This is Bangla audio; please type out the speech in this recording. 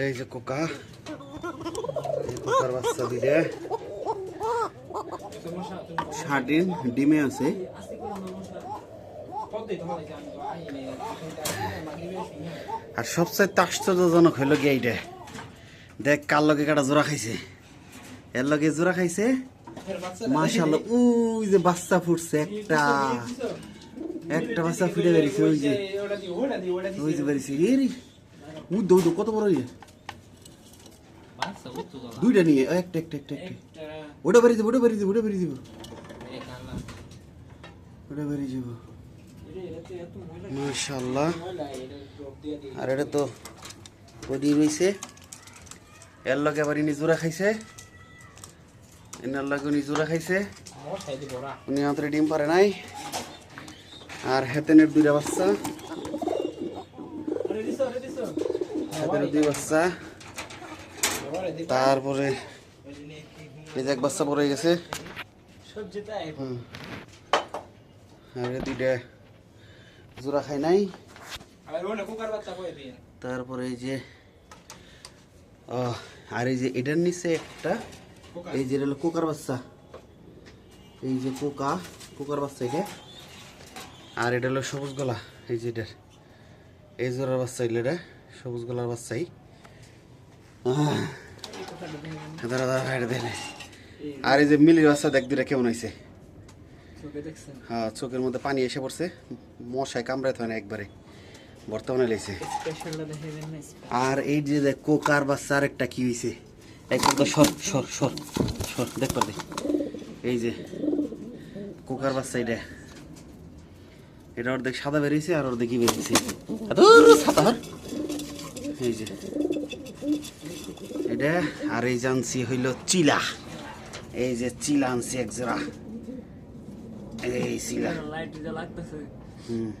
এই যে কোকা বাচ্চা দিলে। ষাটের ডিমে আছে। আর সবচেয়ে আশ্চর্যজনক হইল গিয়ে এইটা? দেখ, কার লগে কাটা জোড়া খাইছে? এর লগে জোড়া খাইছে? মাশাল্লাহ ওই যে বাচ্চা ফুটছে একটা। একটা বাচ্চা ফুটে বেরিয়েছে, ওই যে। ওই যে বেরিয়েছে কত বড় ইয়ে দুইটা নিয়ে ও, একটা একটা একটা একটা। ওটা বেরিয়ে যাব ওটা বেরিয়ে যাব ওটা বেরিয়ে যাব ওটা বেরিয়ে যাব মাশাল্লাহ আর এটা তো কদি রয়েছে এর লগে আবার ইনি জোড়া খাইছে। এনার লগে উনি জোড়া খাইছে। উনি আমাদের ডিম পারে নাই। আর হেতেনের দুইটা বাচ্চা। হেতেনের দুই বাচ্চা। তারপরে এই যে এক বাচ্চা পড়ে গেছে। আর দুইটা জোড়া খাই নাই। তারপরে এই যে আর এই যে এটার নিচে একটা, এই যে হলো কোকার বাচ্চা। এই যে কোকা, কোকার বাচ্চা এটা। আর এটা হলো সবুজ গলা, এই যে এটার। এই জোড়ার বাচ্চা এগুলো এটা, সবুজ গলার বাচ্চাই। দাঁড়া দাঁড়া এটা দেখলে আর এই যে মিলির বাচ্চা দেখ দুটা কেমন হয়েছে? হ্যাঁ চোখের মধ্যে পানি এসে পড়ছে। মশায় কামড়াতে হয় না একবারে। বর্তমানে লেগেছে। আর এই যে দেখ কোকার বাচ্চা আর একটা কি হয়েছে? একদম তো সর সর সর সর দেখ পারবে এই যে কোকার বাচ্চা এটা। এটা অর্ধেক সাদা বেরিয়েছে আর অর্ধেক কি বেরিয়েছে সাদা এই যে। এটা আর এই জানছি হইল চিলা। এই যে চিলা আনছি এক জোড়া। এই চিলা। হুম।